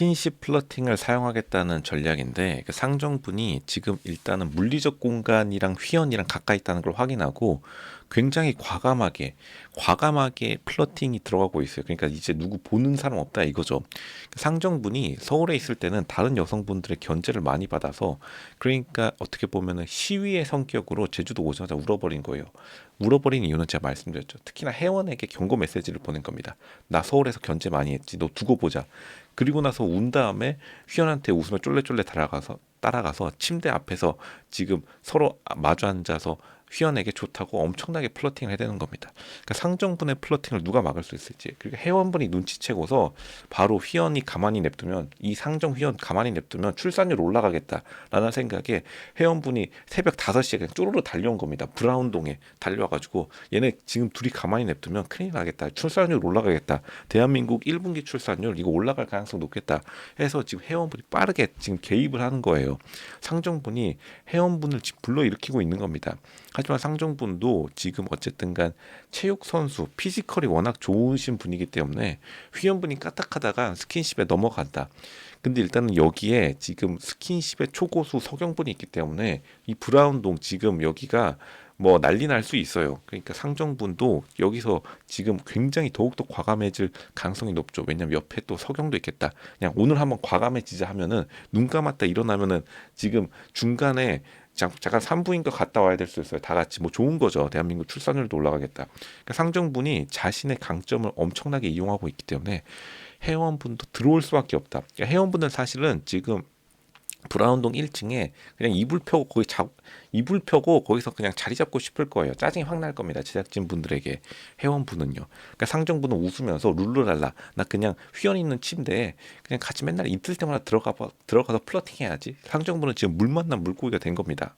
스킨십 플러팅을 사용하겠다는 전략인데 그 상정분이 지금 일단은 물리적 공간이랑 휘연이랑 가까이 있다는 걸 확인하고 굉장히 과감하게 과감하게 플러팅이 들어가고 있어요. 그러니까 이제 누구 보는 사람 없다 이거죠. 상정분이 서울에 있을 때는 다른 여성분들의 견제를 많이 받아서 그러니까 어떻게 보면은 시위의 성격으로 제주도 오자마자 울어버린 거예요. 울어버린 이유는 제가 말씀드렸죠. 특히나 회원에게 경고 메시지를 보낸 겁니다. 나 서울에서 견제 많이 했지. 너 두고 보자. 그리고 나서 운 다음에 휘연한테 웃으며 쫄래쫄래 따라가서 따라가서 침대 앞에서 지금 서로 마주 앉아서 휘연에게 좋다고 엄청나게 플러팅을 해대는 겁니다. 그러니까 상정분의 플러팅을 누가 막을 수 있을지 그리고 회원분이 눈치채고서 바로 휘연이 가만히 냅두면 이 상정 휘연 가만히 냅두면 출산율 올라가겠다라는 생각에 회원분이 새벽 5시에 그냥 쪼르르 달려온 겁니다. 브라운동에 달려와가지고 얘네 지금 둘이 가만히 냅두면 큰일 나겠다. 출산율 올라가겠다. 대한민국 1분기 출산율 이거 올라갈 가능성 높겠다. 해서 지금 회원분이 빠르게 지금 개입을 하는 거예요. 상정분이 회원분을 지금 불러일으키고 있는 겁니다. 하지만 상정분도 지금 어쨌든간 체육 선수 피지컬이 워낙 좋으신 분이기 때문에 휘연분이 까딱하다가 스킨십에 넘어간다. 근데 일단은 여기에 지금 스킨십의 초고수 석영분이 있기 때문에 이 브라운동 지금 여기가 뭐 난리 날 수 있어요. 그러니까 상정분도 여기서 지금 굉장히 더욱더 과감해질 가능성이 높죠. 왜냐면 옆에 또 석영도 있겠다. 그냥 오늘 한번 과감해지자 하면은 눈 감았다 일어나면은 지금 중간에 잠- 잠깐 산부인과 갔다 와야 될 수 있어요. 다 같이 뭐 좋은 거죠. 대한민국 출산율도 올라가겠다. 그러니까 상정분이 자신의 강점을 엄청나게 이용하고 있기 때문에 회원분도 들어올 수밖에 없다. 그러니까 회원분은 사실은 지금 브라운동 1층에 그냥 이불 펴고 거기 자 이불 펴고 거기서 그냥 자리 잡고 싶을 거예요. 짜증이 확 날 겁니다. 제작진 분들에게 회원분은요. 그러니까 상정분은 웃으면서 룰루랄라 나 그냥 휘연 있는 침대에 그냥 같이 맨날 이틀 때마다 들어가 봐 들어가서 플러팅 해야지. 상정분은 지금 물 만난 물고기가 된 겁니다.